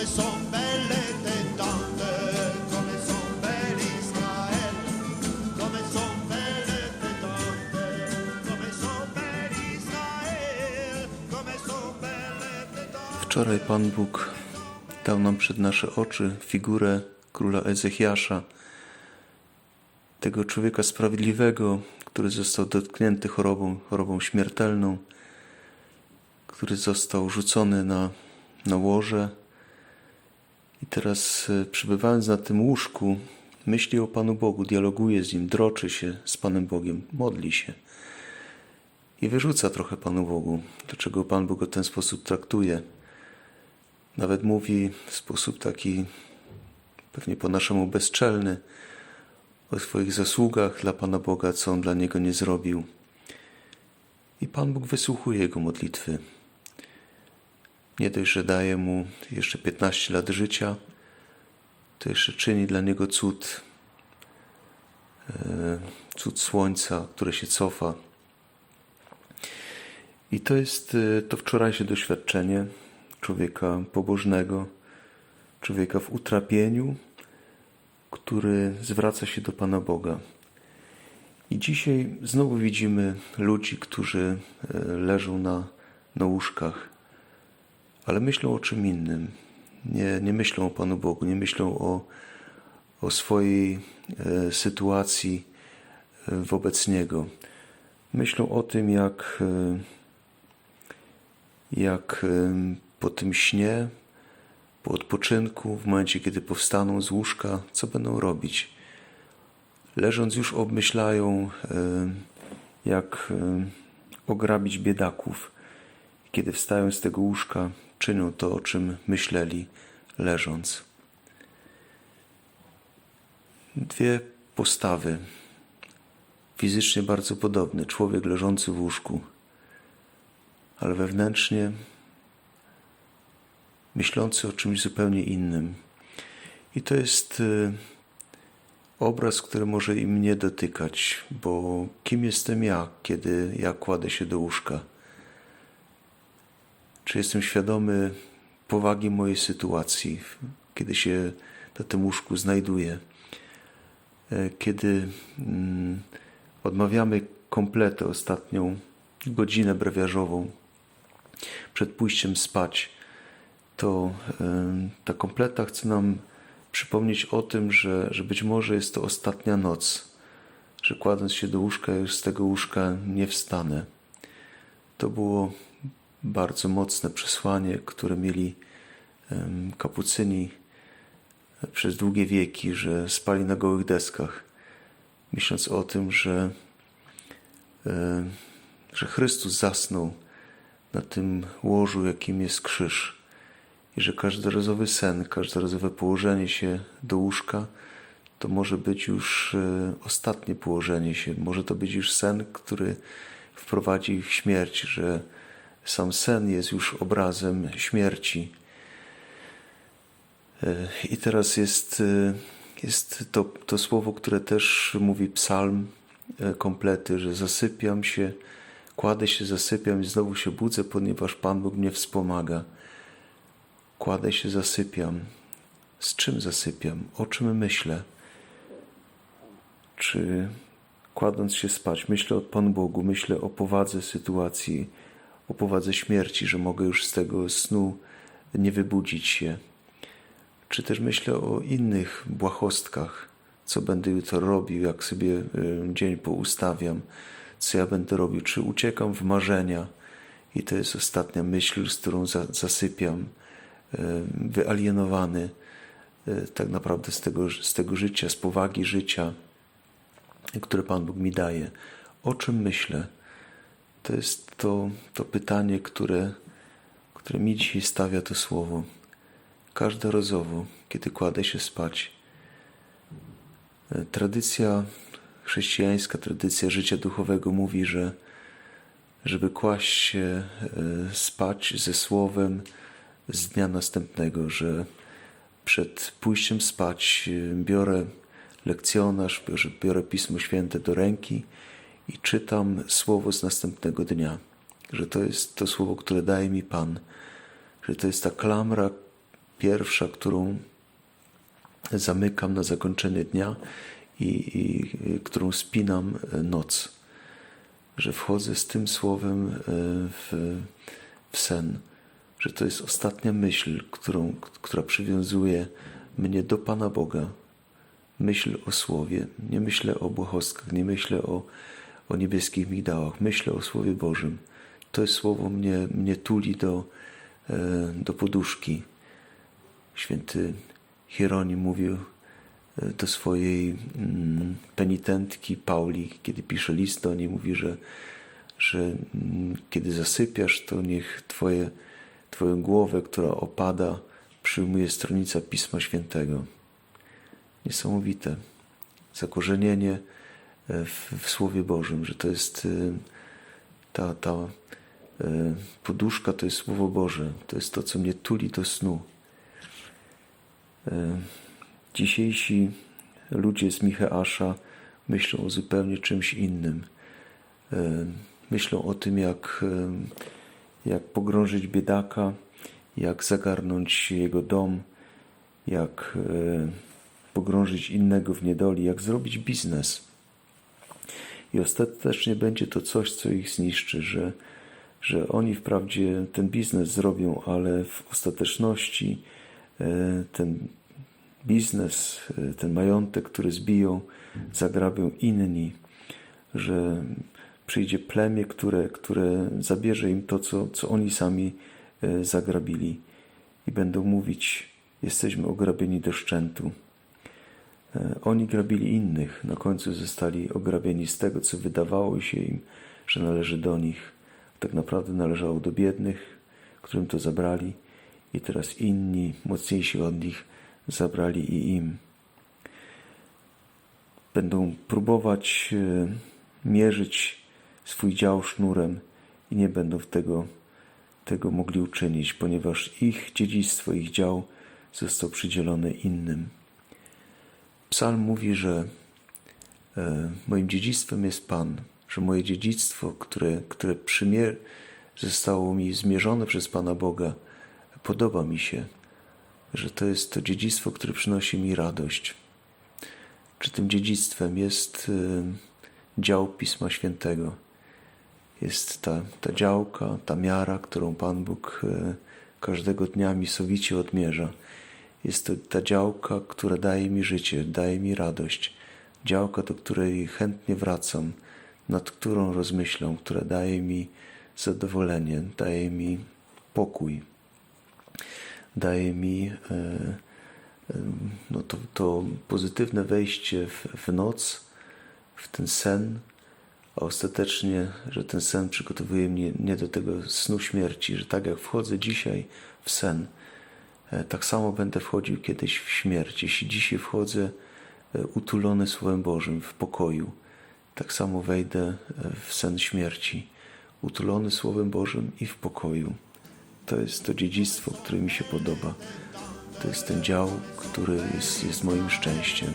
Belle te belle te belle. Wczoraj Pan Bóg dał nam przed nasze oczy figurę króla Ezechiasza, tego człowieka sprawiedliwego, który został dotknięty chorobą, chorobą śmiertelną, który został rzucony na, na łoże i teraz e, przebywając na tym łóżku myśli o Panu Bogu, dialoguje z Nim, droczy się z Panem Bogiem, modli się i wyrzuca trochę Panu Bogu, dlaczego Pan Bóg go w ten sposób traktuje. Nawet mówi w sposób taki pewnie po naszemu bezczelny o swoich zasługach dla Pana Boga, co on dla niego nie zrobił. I Pan Bóg wysłuchuje jego modlitwy. Nie dość, że daje mu jeszcze 15 lat życia, to jeszcze czyni dla niego cud, e, cud słońca, które się cofa. I to jest e, to wczorajsze doświadczenie człowieka pobożnego, człowieka w utrapieniu, który zwraca się do Pana Boga. I dzisiaj znowu widzimy ludzi, którzy e, leżą na, na łóżkach, ale myślą o czym innym. Nie, nie myślą o Panu Bogu, nie myślą o, o swojej e, sytuacji e, wobec Niego. Myślą o tym, jak, e, jak po tym śnie, po odpoczynku, w momencie, kiedy powstaną z łóżka, co będą robić. Leżąc już obmyślają, jak ograbić biedaków. Kiedy wstają z tego łóżka, czynią to, o czym myśleli leżąc. Dwie postawy, fizycznie bardzo podobne. Człowiek leżący w łóżku, ale wewnętrznie myślący o czymś zupełnie innym. I to jest y, obraz, który może i mnie dotykać, bo kim jestem ja, kiedy ja kładę się do łóżka? Czy jestem świadomy powagi mojej sytuacji, kiedy się na tym łóżku znajduję? E, Kiedy mm, odmawiamy kompletę ostatnią godzinę brewiarzową przed pójściem spać, to em, ta kompleta chce nam przypomnieć o tym, że, że być może jest to ostatnia noc, że kładąc się do łóżka, już z tego łóżka nie wstanę. To było bardzo mocne przesłanie, które mieli kapucyni przez długie wieki, że spali na gołych deskach, myśląc o tym, że, że Chrystus zasnął na tym łożu, jakim jest krzyż i że każdorazowy sen, każdorazowe położenie się do łóżka to może być już e, ostatnie położenie się, może to być już sen, który wprowadzi ich śmierć, że sam sen jest już obrazem śmierci. E, I teraz jest, e, jest to, to słowo, które też mówi psalm e, komplety, że zasypiam się, kładę się, zasypiam i znowu się budzę, ponieważ Pan Bóg mnie wspomaga. Kładę się, zasypiam. Z czym zasypiam? O czym myślę? Czy kładąc się spać, myślę o Panu Bogu, myślę o powadze sytuacji, o powadze śmierci, że mogę już z tego snu nie wybudzić się? Czy też myślę o innych błahostkach, co będę jutro robił, jak sobie y, dzień poustawiam, co ja będę robił? Czy uciekam w marzenia i to jest ostatnia myśl, z którą za, zasypiam, y, wyalienowany y, tak naprawdę z tego, z tego życia, z powagi życia, które Pan Bóg mi daje. O czym myślę? To jest to, to pytanie, które, które mi dzisiaj stawia to słowo. Każdorazowo, kiedy kładę się spać. E, Tradycja chrześcijańska, tradycja życia duchowego mówi, że żeby kłaść się e, spać ze słowem z dnia następnego, że przed pójściem spać e, biorę lekcjonarz, biorę, biorę Pismo Święte do ręki i czytam słowo z następnego dnia. Że to jest to słowo, które daje mi Pan, że to jest ta klamra, pierwsza, którą zamykam na zakończenie dnia i, i którą spinam e, noc. Że wchodzę z tym słowem e, w, w sen, że to jest ostatnia myśl, którą, która przywiązuje mnie do Pana Boga. Myśl o słowie, nie myślę o błahostkach, nie myślę o, o niebieskich migdałach, myślę o Słowie Bożym. To jest słowo mnie, mnie tuli do, e, do poduszki. Święty Hieronim mówił e, do swojej mm, penitentki Pauli, kiedy pisze list do niej, mówi, że, że mm, kiedy zasypiasz, to niech twoje, twoją głowę, która opada, przyjmuje stronica Pisma Świętego. Niesamowite. Zakorzenienie w, w Słowie Bożym, że to jest e, ta, ta e, poduszka, to jest Słowo Boże. To jest to, co mnie tuli do snu. E, Dzisiejsi ludzie z Micheasza myślą o zupełnie czymś innym. Myślą o tym, jak, jak pogrążyć biedaka, jak zagarnąć jego dom, jak pogrążyć innego w niedoli, jak zrobić biznes. I ostatecznie będzie to coś, co ich zniszczy, że, że oni wprawdzie ten biznes zrobią, ale w ostateczności e, ten biznes, e, ten majątek, który zbiją, zagrabią inni, że przyjdzie plemię, które, które zabierze im to, co, co oni sami e, zagrabili i będą mówić: Jesteśmy ograbieni do szczętu. E, Oni grabili innych, na końcu zostali ograbieni z tego, co wydawało się im, że należy do nich. Tak naprawdę należało do biednych, którym to zabrali, i teraz inni, mocniejsi od nich, zabrali i im. Będą próbować e, mierzyć swój dział sznurem i nie będą tego, tego mogli uczynić, ponieważ ich dziedzictwo, ich dział został przydzielony innym. Psalm mówi, że e, moim dziedzictwem jest Pan, że moje dziedzictwo, które, które przymier- zostało mi zmierzone przez Pana Boga, podoba mi się, że to jest to dziedzictwo, które przynosi mi radość. Czy tym dziedzictwem jest e, dział Pisma Świętego? Jest ta, ta działka, ta miara, którą Pan Bóg e, każdego dnia mi sowicie odmierza. Jest to ta działka, która daje mi życie, daje mi radość. Działka, do której chętnie wracam, nad którą rozmyślam, która daje mi zadowolenie, daje mi pokój, daje mi e, e, no to, to pozytywne wejście w, w noc, w ten sen, a ostatecznie, że ten sen przygotowuje mnie nie do tego snu śmierci, że tak jak wchodzę dzisiaj w sen, tak samo będę wchodził kiedyś w śmierć. Jeśli dzisiaj wchodzę e, utulony Słowem Bożym w pokoju, tak samo wejdę e, w sen śmierci, utulony Słowem Bożym i w pokoju. To jest to dziedzictwo, które mi się podoba. To jest ten dział, który jest, jest moim szczęściem.